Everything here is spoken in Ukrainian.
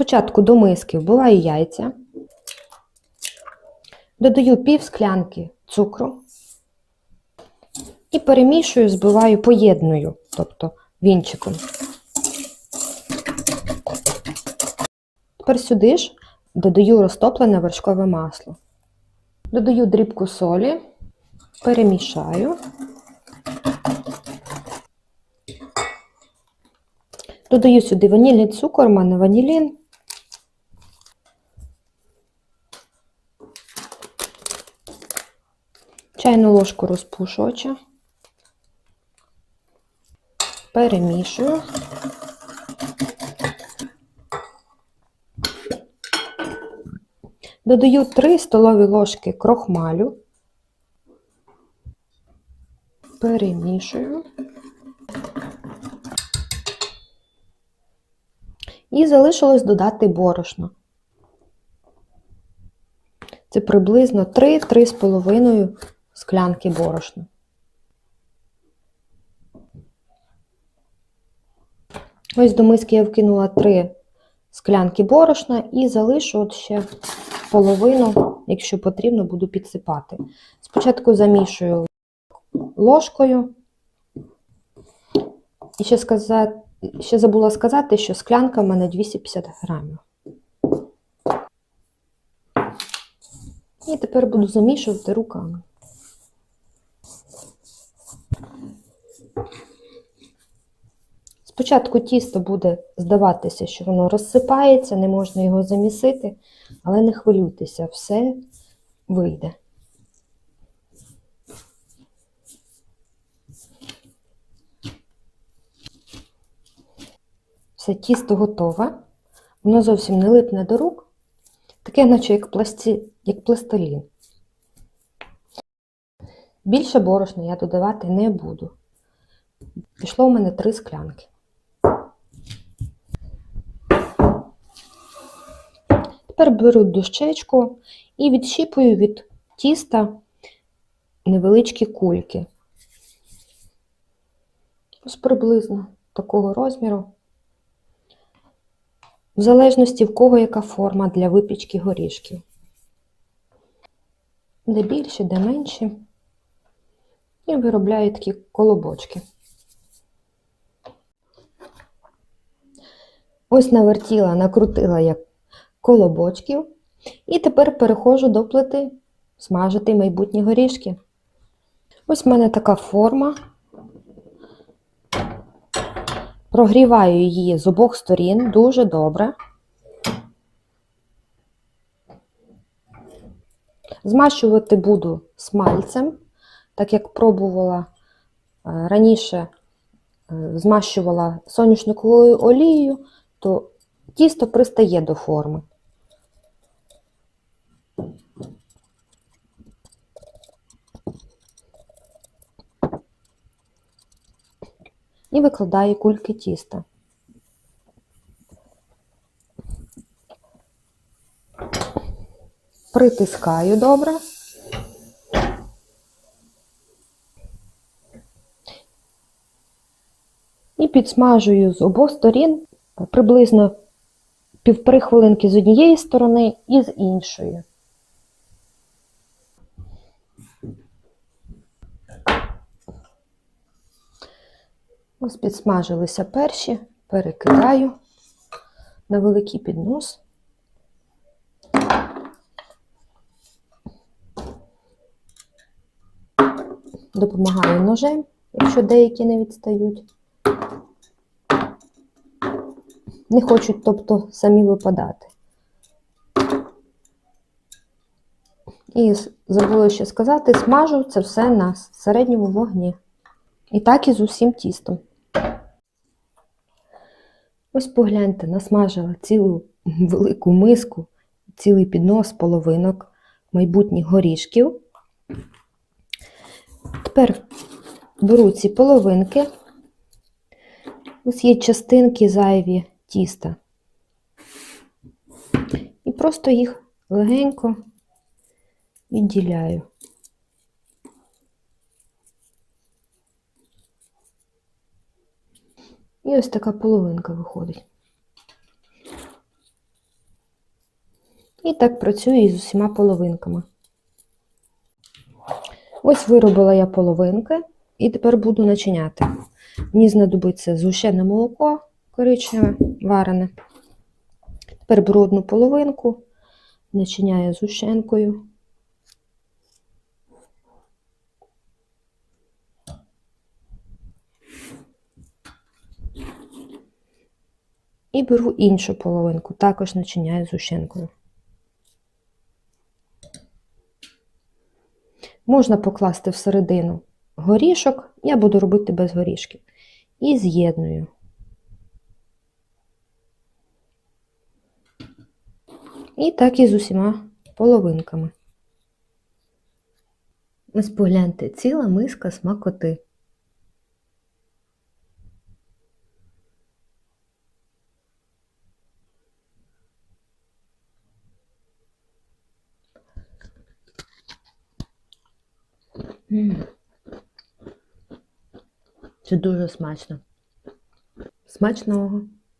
Спочатку до миски вбиваю яйця, додаю пів склянки цукру і перемішую, збиваю, поєдную, тобто вінчиком. Тепер сюди ж додаю розтоплене вершкове масло. Додаю дрібку солі, перемішаю. Додаю сюди ванільний цукор, у мене ванілін. Чайну ложку розпушувача. Перемішую. Додаю 3 столові ложки крохмалю. Перемішую. І залишилось додати борошно. Це приблизно 3-3,5 склянки борошна. Ось до миски я вкинула 3 склянки борошна і залишу от ще половину, якщо потрібно, буду підсипати. Спочатку замішую ложкою. І ще, сказати, ще забула сказати, що склянка в мене 250 грамів. І тепер буду замішувати руками. Спочатку тісто буде здаватися, що воно розсипається, не можна його замісити, але не хвилюйтеся, все вийде. Все, тісто готове. Воно зовсім не липне до рук, таке, наче як, пласті, як пластилін. Більше борошна я додавати не буду. Пішло у мене три склянки. Тепер беру дощечку і відщіпую від тіста невеличкі кульки. Ось приблизно такого розміру. В залежності в кого яка форма для випічки горішків. Де більші, де менші. І виробляю такі колобочки. Ось навертіла, накрутила як колобочків. І тепер переходжу до плити смажити майбутні горішки. Ось в мене така форма. Прогріваю її з обох сторін дуже добре. Змащувати буду смальцем, так як пробувала е, раніше, е, змащувала соняшниковою олією, то тісто пристає до форми. І викладаю кульки тіста. Притискаю добре. І підсмажую з обох сторін приблизно півтори хвилинки з однієї сторони і з іншої. Ось підсмажилися перші, перекидаю на великий піднос. Допомагаю ножем, якщо деякі не відстають. Не хочуть, тобто, самі випадати. І забула ще сказати, смажу це все на середньому вогні. І так і з усім тістом. Ось погляньте, насмажила цілу велику миску, цілий піднос половинок майбутніх горішків. Тепер беру ці половинки, ось є частинки зайві тіста. І просто їх легенько відділяю. І ось така половинка виходить. І так працюю із усіма половинками. Ось виробила я половинки і тепер буду начиняти. Мені знадобиться згущене молоко коричневе, варене. Тепер беру одну половинку, начиняю згущенкою. І беру іншу половинку, також начиняю згущенкою. Можна покласти всередину горішок, я буду робити без горішків. І з'єдную. І так і з усіма половинками. Ось погляньте, ціла миска смакоти. Це дуже смачно. Смачного!